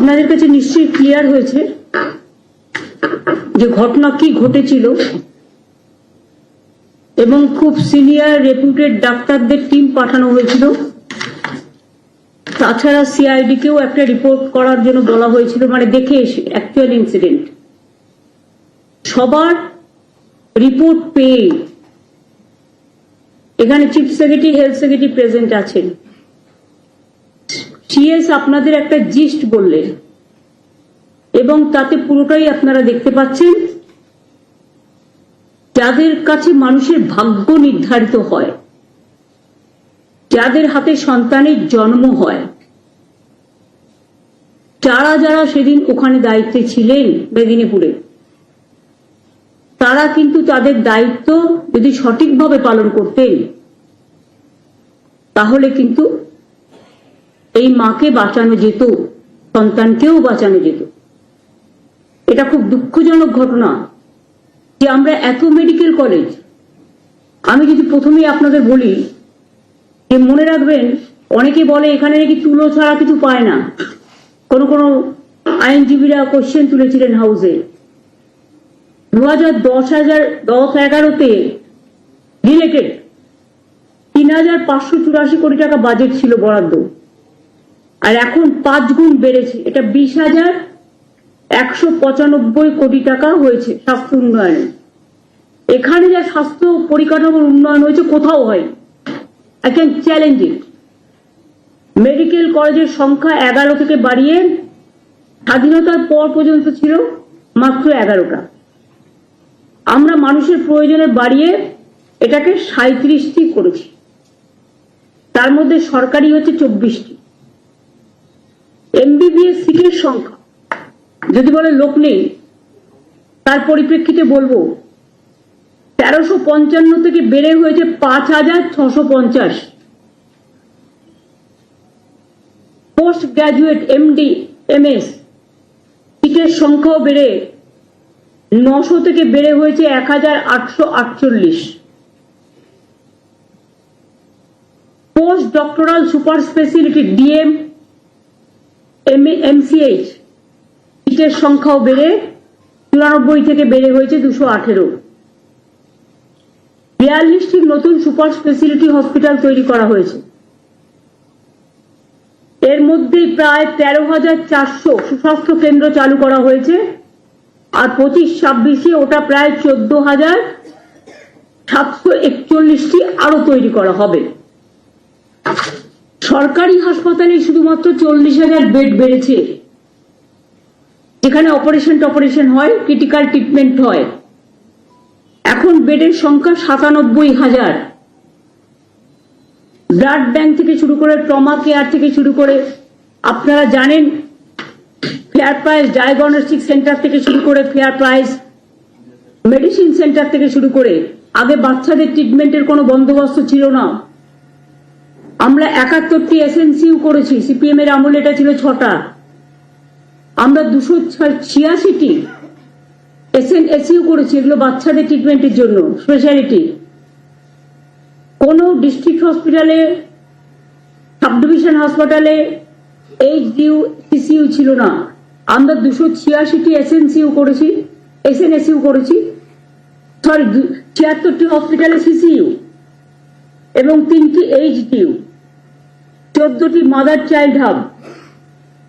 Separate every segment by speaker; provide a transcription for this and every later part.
Speaker 1: আপনাদের কাছে নিশ্চয়ই ক্লিয়ার হয়েছে যে ঘটনা কি ঘটেছিল এবং খুব সিনিয়র রেপুটেড ডাক্তারদের টিম পাঠানো হয়েছিল। তাছাড়া সিআইডি কেও একটা রিপোর্ট করার জন্য বলা হয়েছিল মানে দেখে এসে অ্যাকচুয়াল ইনসিডেন্ট সবার রিপোর্ট পেয়ে এখানে chief secretary health secretary present আছেন। সিএস আপনাদের একটা জিস্ট বললেন। এবং তাতে পুরোটাই আপনারা দেখতে পাচ্ছেন। যাদের কাছে মানুষের ভাগ্য নির্ধারিত হয়, যাদের হাতে সন্তানের জন্ম হয়, যারা যারা সেদিন ওখানে দায়িত্বে ছিলেন মেদিনীপুরে, তারা কিন্তু তাদের দায়িত্ব যদি সঠিকভাবে পালন করতেন, তাহলে কিন্তু এই মাকে বাঁচানো যেত, সন্তানকেও বাঁচানো যেত। এটা খুব দুঃখজনক ঘটনা যে আমরা এত মেডিকেল কলেজ আমি যদি প্রথমেই আপনাদের বলি যে মনে রাখবেন, অনেকে বলে এখানে নাকি তুলো ছাড়া কিছু পায় না। কোনো কোনো আইনজীবীরা কোশ্চেন তুলেছিলেন হাউসে দু হাজার দশ হাজার দশ এগারোতে রিলেটেড তিন হাজার পাঁচশো চুরাশি কোটি টাকা বাজেট ছিল বরাদ্দ। আর এখন পাঁচ গুণ বেড়েছে। এটা বিশ হাজার একশো পঁচানব্বই কোটি টাকা হয়েছে স্বাস্থ্য উন্নয়নে। এখানে যা স্বাস্থ্য পরিকাঠামোর উন্নয়ন হয়েছে, কোথাও হয় I can challenge it medical কলেজের সংখ্যা এগারো থেকে বাড়িয়ে স্বাধীনতার পর পর্যন্ত ছিল মাত্র এগারোটা। আমরা মানুষের প্রয়োজনে বাড়িয়ে এটাকে সাঁত্রিশটি করেছি। তার মধ্যে সরকারি হচ্ছে চব্বিশটি। এমবিবিএস সিটের সংখ্যা। যদি বলে লোক নেই, তার পরিপ্রেক্ষিতে বলব, তেরোশো পঞ্চান্ন থেকে বেড়ে হয়েছে পাঁচ হাজার ছশো পঞ্চাশ। পোস্ট গ্রাজুয়েট এমডি, এমএস সিটের সংখ্যাও বেড়ে নশো থেকে বেড়ে হয়েছে এক হাজার আটশো আটচল্লিশ। Post doctoral super speciality DM MCH সিটের সংখ্যাও বেড়ে চুরানব্বই থেকে বেড়ে হয়েছে দুশো আঠেরো। বিয়াল্লিশটি নতুন সুপার স্পেশালিটি হসপিটাল তৈরি করা হয়েছে। এর মধ্যে প্রায় তেরো হাজার চারশো সুস্বাস্থ্য কেন্দ্র চালু করা হয়েছে আর পঁচিশ ছাব্বিশে ওটা প্রায় চোদ্দ হাজার সাতশো একচল্লিশটি আরও তৈরি করা হবে। সরকারি হাসপাতালে শুধুমাত্র চল্লিশ হাজার বেড বেড়েছে। যেখানে অপারেশন টপারেশন হয় ক্রিটিক্যাল ট্রিটমেন্ট হয়। এখন বেডের সংখ্যা সাতানব্বই হাজার। ব্লাড ব্যাংক থেকে শুরু করে ট্রমা কেয়ার থেকে শুরু করে, আপনারা জানেন, ফেয়ার প্রাইস ডায়াগনস্টিক সেন্টার থেকে শুরু করে ফেয়ার প্রাইস মেডিসিন সেন্টার থেকে শুরু করে, আগে বাচ্চাদের ট্রিটমেন্টের কোনো বন্দোবস্ত ছিল না। আমরা একাত্তরটি এসএনসিউ করেছি সিপিএম এর আমলে এটা ছিল ছটা। আমরা দুশো ছিয়াশিটি এসএন এসইউ করেছি, এগুলো বাচ্চাদের ট্রিটমেন্টের জন্য স্পেশালিটি কোনো ডিস্ট্রিক্ট হসপিটালে সাব ডিভিশন হাসপাতালে এইচ ডিউ সিসিইউ ছিল না। আমরা দুশো ছিয়াশিটি এসএনসিউ করেছি এসএনএসইউ করেছি সরি ছিয়াত্তরটি হসপিটালে সিসিইউ এবং তিনটি এইচ ডিউ চোদ্দটি মাদার চাইল্ড হাব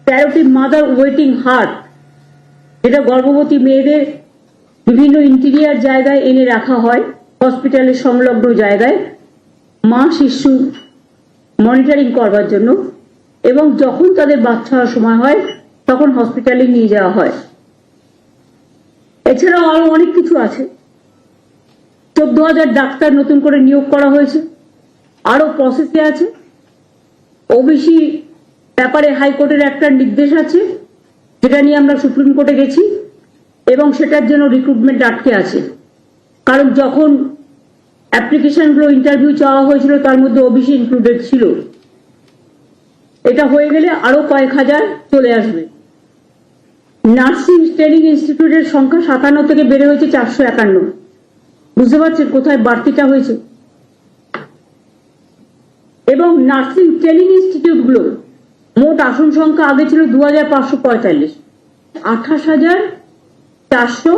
Speaker 1: তেরোটি মাদার ওয়েটিং হার্ট যেটা গর্ভবতী মেয়েদের বিভিন্ন ইন্টিরিয়ার জায়গায় এনে রাখা হয় হসপিটালের সংলগ্ন জায়গায়। মা, শিশু মনিটরিং করবার জন্য এবং যখন তাদের বাচ্চা হওয়ার সময় হয়, তখন হসপিটালে নিয়ে যাওয়া হয়। এছাড়াও আরও অনেক কিছু আছে। চোদ্দ হাজার ডাক্তার নতুন করে নিয়োগ করা হয়েছে। আরও প্রসেসে আছে। ওবিসি ব্যাপারে হাইকোর্টের একটা নির্দেশ আছে, যেটা নিয়ে আমরা সুপ্রিম কোর্টে গেছি, এবং সেটার জন্য রিক্রুটমেন্ট আটকে আছে। কারণ যখন অ্যাপ্লিকেশনগুলো ইন্টারভিউ চাওয়া হয়েছিল, তার মধ্যে ওবিসি ইনক্লুডেড ছিল। এটা হয়ে গেলে আরও কয়েক হাজার চলে আসবে। নার্সিং ট্রেনিং ইনস্টিটিউটের সংখ্যা সাতান্ন থেকে বেড়ে হয়েছে চারশো একান্ন। বুঝতে পারছেন কোথায় বাড়তিটা হয়েছে? এবং নার্সিং ট্রেনিং ইনস্টিটিউটগুলো মোট আসন সংখ্যা আগে ছিল দু হাজার পাঁচশো পঁয়তাল্লিশ। আঠাশ হাজার চারশো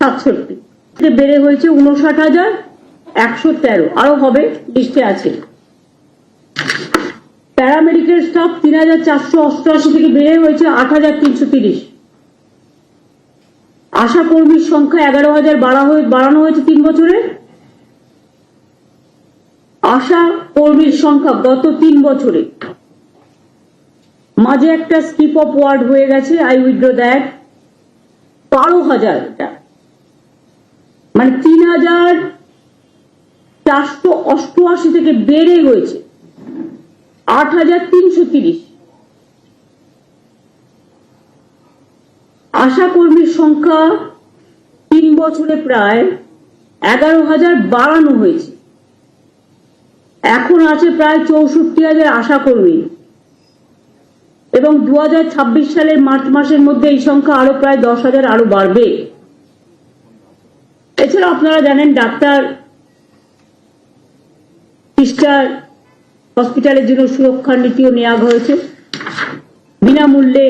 Speaker 1: সাতষট্টি। বেড়ে হয়েছে উনষাট হাজার একশো তেরো। আরও হবে, লিস্টে আছে। প্যারামেডিক্যাল স্টাফ তিন হাজার চারশো অষ্টআশি থেকে বেড়ে হয়েছে আট হাজার তিনশো তিরিশ। আশা কর্মীর সংখ্যা এগারো হাজার বাড়া বাড়ানো হয়েছে তিন বছরে। আশা কর্মীর সংখ্যা গত তিন বছরে। মাঝে একটা স্কিপ অফ ওয়ার্ড হয়ে গেছে আই উইথড্র দ্যাট বারো হাজারটা মানে তিন হাজার চারশো অষ্টআশি থেকে বেড়ে হয়েছে আট হাজার তিনশো তিরিশ। আশা কর্মীর সংখ্যা তিন বছরে প্রায় এগারো হাজার বাড়ানো হয়েছে। এখন আছে প্রায় চৌষট্টি হাজার আশা কর্মী এবং দু সালের মার্চ মাসের মধ্যে এই সংখ্যা আরও প্রায় দশ হাজার আরও বাড়বে। এছাড়া আপনারা জানেন ডাক্তার, সিস্টার, হসপিটালের জন্য সুরক্ষার নীতিও নেওয়া হয়েছে। বিনামূল্যে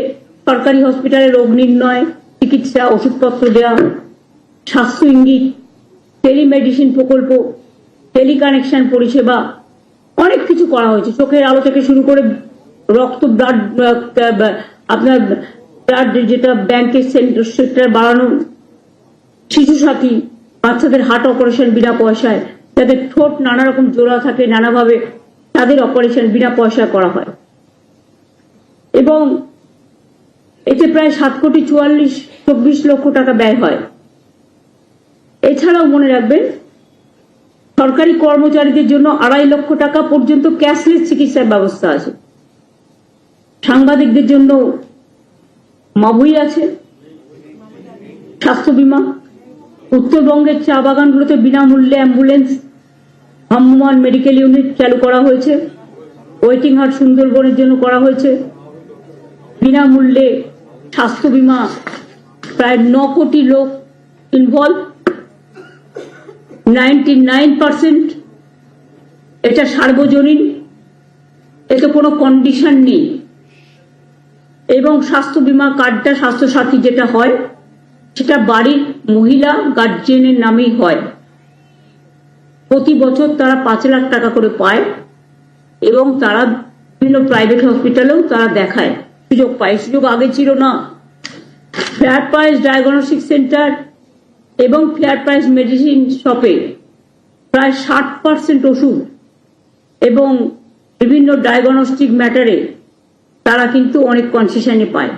Speaker 1: সরকারি হসপিটালে রোগ নির্ণয়, চিকিৎসা, ওষুধপত্র দেওয়া, স্বাস্থ্য ইঙ্গিত, টেলিমেডিসিন প্রকল্প, টেলিকানেকশন পরিষেবা অনেক কিছু করা হয়েছে। চোখের আলো থেকে শুরু করে রক্ত ব্লাড আপনার ব্লাড যেটা ব্যাংকের সেন্টার বাড়ানো, শিশু সাথী, বাচ্চাদের হার্ট অপারেশন বিনা পয়সায়, যাদের ঠোঁট নানা রকম জোড়া থাকে, নানাভাবে তাদের অপারেশন বিনা পয়সায় করা হয়। এবং এতে প্রায় সাত কোটি চুয়াল্লিশ, চব্বিশ লক্ষ টাকা ব্যয় হয়। এছাড়াও মনে রাখবেন সরকারি কর্মচারীদের জন্য আড়াই লক্ষ টাকা পর্যন্ত ক্যাশলেস চিকিৎসার ব্যবস্থা আছে। সাংবাদিকদের জন্য মাবুই আছে। স্বাস্থ্য বীমা। উত্তরবঙ্গের চা বাগানগুলোতে বিনামূল্যে অ্যাম্বুলেন্স ভ্রাম্যমান মেডিকেল ইউনিট চালু করা হয়েছে। ওয়েটিং হাট সুন্দরবনের জন্য করা হয়েছে। বিনামূল্যে স্বাস্থ্য বীমা। প্রায় ন কোটি লোক ইনভলভ নাইনটি নাইন পার্সেন্ট এটা সার্বজনীন। এতে কোনো কন্ডিশন নেই। এবং স্বাস্থ্য বীমা কার্ডটা স্বাস্থ্য সাথী যেটা হয়, সেটা বাড়ির মহিলা গার্জিয়ানের নামেই হয়। প্রতি বছর তারা পাঁচ লাখ টাকা করে পায় এবং তারা বিভিন্ন প্রাইভেট হসপিটালেও তারা দেখায়। সুযোগ পায়। সুযোগ আগে ছিল না। ফেয়ার প্রাইস ডায়াগনস্টিক সেন্টার এবং ফেয়ার প্রাইস মেডিসিন শপে প্রায় ষাট পার্সেন্ট ওষুধ এবং বিভিন্ন ডায়াগনস্টিক ম্যাটারে তারা কিন্তু অনেক কনসেশনে পায়।